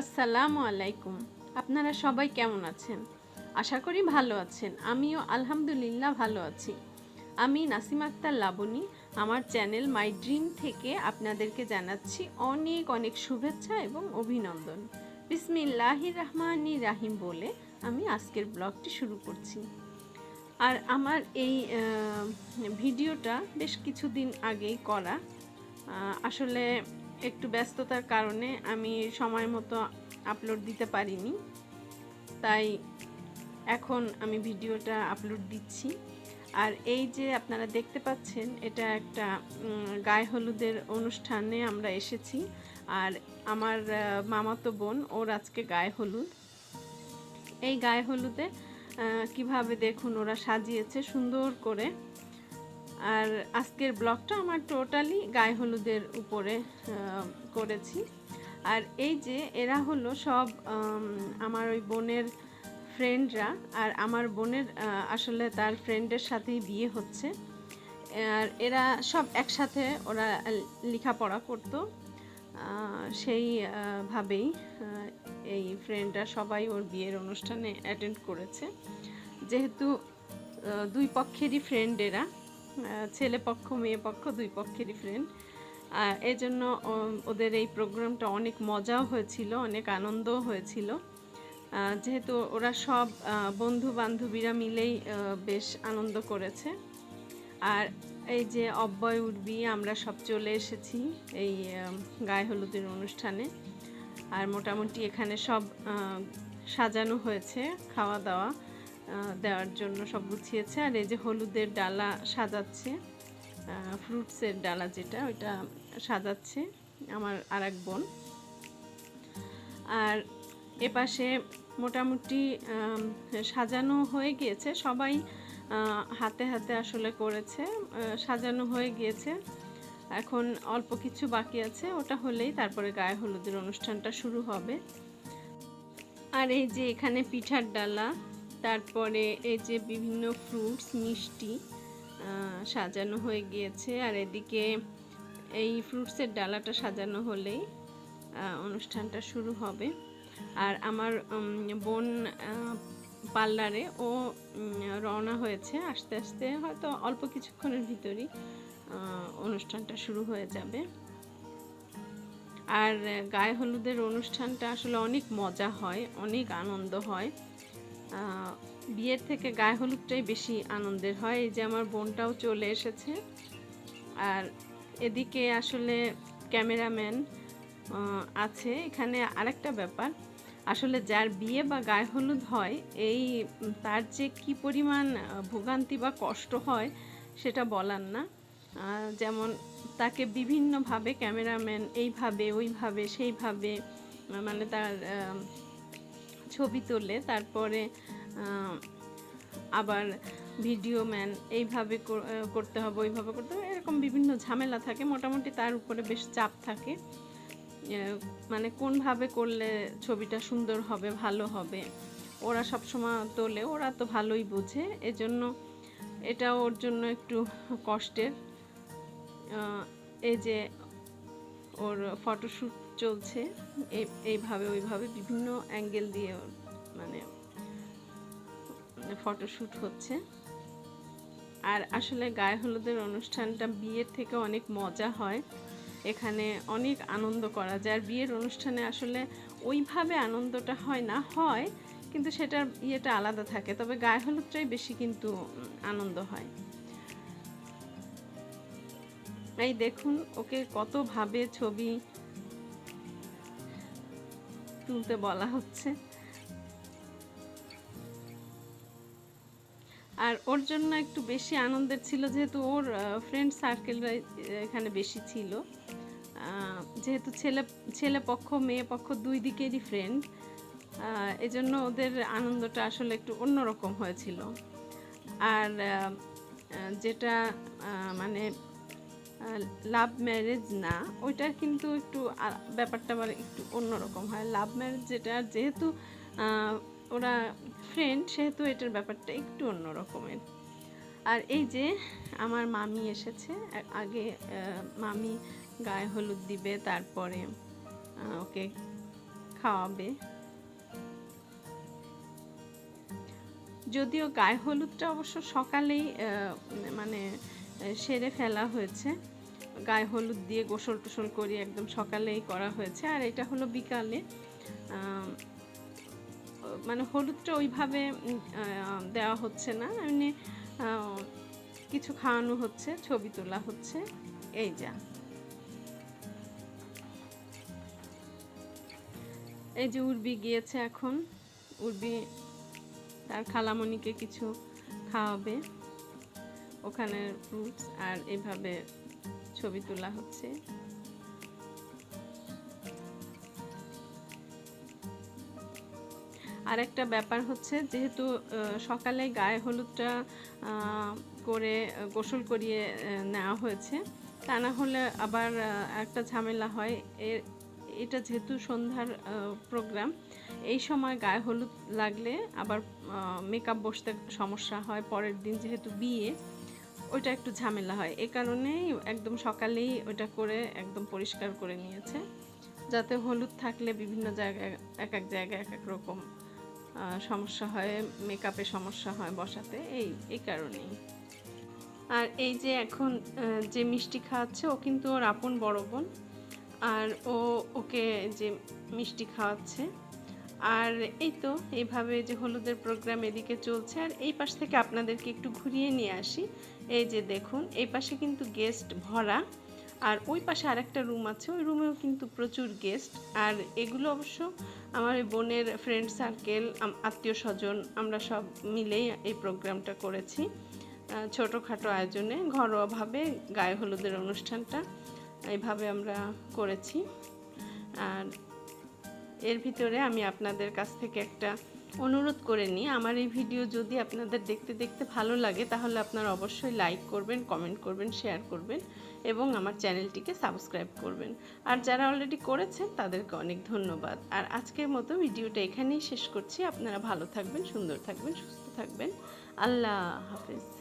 আসসালামু আলাইকুম। আপনারা সবাই কেমন আছেন? আশা করি ভালো আছেন। আমিও আলহামদুলিল্লাহ ভালো আছি। আমি নাসিম আক্তার লাবণী আমার চ্যানেল মাই ড্রিম থেকে আপনাদেরকে জানাচ্ছি অনেক অনেক শুভেচ্ছা এবং অভিনন্দন। বিসমিল্লাহি রহমানি রাহিম বলে আমি আজকের ব্লগটি শুরু করছি। আর আমার এই ভিডিওটা বেশ কিছুদিন আগেই করা। আসলে একটু ব্যস্ততার কারণে আমি সময় মতো আপলোড দিতে পারিনি। তাই এখন আমি ভিডিওটা আপলোড দিচ্ছি। আর এই যে আপনারা দেখতে পাচ্ছেন, এটা একটা গায়ে হলুদের অনুষ্ঠানে আমরা এসেছি। আর আমার মামাতো বোন, ওর আজকে গায়ে হলুদ। এই গায়ে হলুদে কীভাবে দেখুন ওরা সাজিয়েছে সুন্দর করে। আর আজকের ব্লগটা আমার টোটালি গায়ে হলুদের উপরে করেছি। আর এই যে এরা হলো সব আমার ওই বোনের ফ্রেন্ডরা আর আমার বোনের আসলে তার ফ্রেন্ডের সাথেই বিয়ে হচ্ছে। আর এরা সব একসাথে ওরা লেখাপড়া করতো। আহ, সেই ভাবেই এই ফ্রেন্ডরা সবাই ওর বিয়ের অনুষ্ঠানে অ্যাটেন্ড করেছে। যেহেতু দুই পক্ষেরই ফ্রেন্ড এরা ছেলে পক্ষ মেয়ে পক্ষ দুই পক্ষেরই ফ্রেন্ড। এই জন্য ওদের এই প্রোগ্রামটা অনেক মজাও হয়েছিল, অনেক আনন্দও হয়েছিল। যেহেতু ওরা সব বন্ধু বান্ধবীরা মিলেই বেশ আনন্দ করেছে। আর এই যে অব্যয় উর্বি, আমরা সব চলে এসেছি এই গায়ে হলুদের অনুষ্ঠানে। আর মোটামুটি এখানে সব সাজানো হয়েছে খাওয়া দাওয়া দেওয়ার জন্য সব গুছিয়েছে। আর এই যে হলুদের ডালা সাজাচ্ছে। ফ্রুটসের ডালা যেটা, ওইটা সাজাচ্ছে আমার আর এক বোন। আর এপাশে মোটামুটি সাজানো হয়ে গিয়েছে, সবাই হাতে হাতে আসলে করেছে সাজানো হয়ে গিয়েছে। এখন অল্প কিছু বাকি আছে, ওটা হলেই তারপরে গায়ে হলুদের অনুষ্ঠানটা শুরু হবে। আর এই যে এখানে পিঠার ডালা, তারপরে এই যে বিভিন্ন ফ্রুটস মিষ্টি সাজানো হয়ে গিয়েছে। আর এদিকে এই ফ্রুটসের ডালাটা সাজানো হলেই অনুষ্ঠানটা শুরু হবে। আর আমার বোন পার্লারে ও রওনা হয়েছে। আস্তে আস্তে হয়তো অল্প কিছুক্ষণের ভিতরই অনুষ্ঠানটা শুরু হয়ে যাবে। আর গায়ে হলুদের অনুষ্ঠানটা আসলে অনেক মজা হয়, অনেক আনন্দ হয়। বিয়ের থেকে গায়ে হলুদটাই বেশি আনন্দের হয়। এই যে আমার বোনটাও চলে এসেছে। আর এদিকে আসলে ক্যামেরাম্যান আছে। এখানে আরেকটা ব্যাপার। আসলে যার বিয়ে বা গায়ে হলুদ হয়, এই তার যে কি পরিমাণ ভোগান্তি বা কষ্ট হয়, সেটা বলার না। যেমন তাকে বিভিন্নভাবে ক্যামেরাম্যান এইভাবে, ওইভাবে, সেইভাবে মানে তার ছবি তোলে। তারপরে আবার ভিডিও ম্যান, এইভাবে করতে হবে, ওইভাবে করতে হবে, এরকম বিভিন্ন ঝামেলা থাকে, মোটামুটি তার উপরে বেশ চাপ থাকে। মানে কোনভাবে করলে ছবিটা সুন্দর হবে, ভালো হবে, ওরা সবসময় তোলে, ওরা তো ভালোই বোঝে, এজন্য এটা ওর জন্য একটু কষ্টের। এই যে ওর ফটোশ্যুট চলছে, এই- এইভাবে, ওইভাবে বিভিন্ন অ্যাঙ্গেল দিয়ে মানে ফটোশ্যুট হচ্ছে। আর আসলে গায়ে হলুদের অনুষ্ঠানটা বিয়ের থেকে অনেক মজা হয়। এখানে অনেক আনন্দ করা যায়। আর বিয়ের অনুষ্ঠানে আসলে ওইভাবে আনন্দটা হয় না, হয়, কিন্তু সেটার ইয়েটা আলাদা থাকে। তবে গায়ে হলুদটাই বেশি কিন্তু আনন্দ হয়। এই দেখুন, ওকে কতভাবে ছবি তুলতে বলা হচ্ছে। আর ওর জন্য একটু বেশি আনন্দের ছিল যেহেতু ওর ফ্রেন্ড সার্কেলরা এখানে বেশি ছিল। যেহেতু ছেলে ছেলে পক্ষ, মেয়ে পক্ষ দুই দিকেরই ফ্রেন্ড এজন্য ওদের আনন্দটা আসলে একটু অন্যরকম হয়েছিল। আর যেটা মানে লাভ ম্যারেজ না, ওইটা কিন্তু একটু ব্যাপারটা আবার একটু অন্যরকম হয়। লাভ ম্যারেজ যেটা, যেহেতু ওরা ফ্রেন্ড সেহেতু এটার ব্যাপারটা একটু অন্য রকমের আর এই যে আমার মামি এসেছে আগে মামি গায়ে হলুদ দিবে, তারপরে ওকে খাওয়াবে। যদিও গায়ে হলুদটা অবশ্য সকালেই মানে সেরে ফেলা হয়েছে। গায়ে হলুদ দিয়ে গোসল টোসল করি একদম সকালেই করা হয়েছে। আর এটা হলো বিকালে মানে হলুদটা ওইভাবে দেওয়া হচ্ছে না। এমনি কিছু খাওয়ানো হচ্ছে, ছবি তোলা হচ্ছে। এই যা। এই যে উর্বি গিয়েছে এখন। উর্বি তার খালামণিকে কিছু খাওয়াবে। ওখানে ফ্রুটস আর এইভাবে ছবি তোলা হচ্ছে। আর একটা ব্যাপার হচ্ছে যেহেতু সকালে গায়ে হলুদটা করে গোসল করিয়ে নেওয়া হয়েছে, তা না হলে আবার একটা ঝামেলা হয়। এর, এটা যেহেতু সন্ধ্যার প্রোগ্রাম, এই সময় গায়ে হলুদ লাগলে আবার মেকআপ বসতে সমস্যা হয়। পরের দিন যেহেতু বিয়ে, ওইটা একটু ঝামেলা হয়। এ কারণেই একদম সকালেই ওটা করে একদম পরিষ্কার করে নিয়েছে, যাতে হলুদ থাকলে বিভিন্ন জায়গায়, এক এক জায়গায় এক এক রকম সমস্যা হয় মেকআপে সমস্যা হয় বসাতে, এই এই কারণেই। আর এই যে এখন যে মিষ্টি খাওয়াচ্ছে, ও কিন্তু ওর আপন বড় বোন, আর ও ওকে যে মিষ্টি খাওয়াচ্ছে, আর এই তো, এইভাবে যে হলুদের প্রোগ্রাম এদিকে চলছে, আর এই পাশ থেকে আপনাদেরকে একটু ঘুরিয়ে নিয়ে আসি। এই যে দেখুন, এই পাশে কিন্তু গেস্ট ভরা আর ওই পাশে আরেকটা রুম আছে, ওই রুমেও কিন্তু প্রচুর গেস্ট আর এগুলো অবশ্য আমার ওই বোনের ফ্রেন্ড সার্কেল আত্মীয় স্বজন, আমরা সব মিলেই এই প্রোগ্রামটা করেছি। ছোটোখাটো আয়োজনে, ঘরোয়াভাবে গায়ে হলুদের অনুষ্ঠানটা এইভাবে আমরা করেছি। আর এর ভিতরে আমি আপনাদের কাছ থেকে একটা অনুরোধ করে নিই, আমার এই ভিডিও যদি আপনাদের দেখতে দেখতে ভালো লাগে, তাহলে আপনারা অবশ্যই লাইক করবেন কমেন্ট করবেন শেয়ার করবেন এবং আমার চ্যানেলটিকে সাবস্ক্রাইব করবেন। আর যারা অলরেডি করেছেন, তাদেরকে অনেক ধন্যবাদ। আর আজকের মতো ভিডিওটা এখানেই শেষ করছি। আপনারা ভালো থাকবেন, সুন্দর থাকবেন, সুস্থ থাকবেন। আল্লাহ হাফেজ।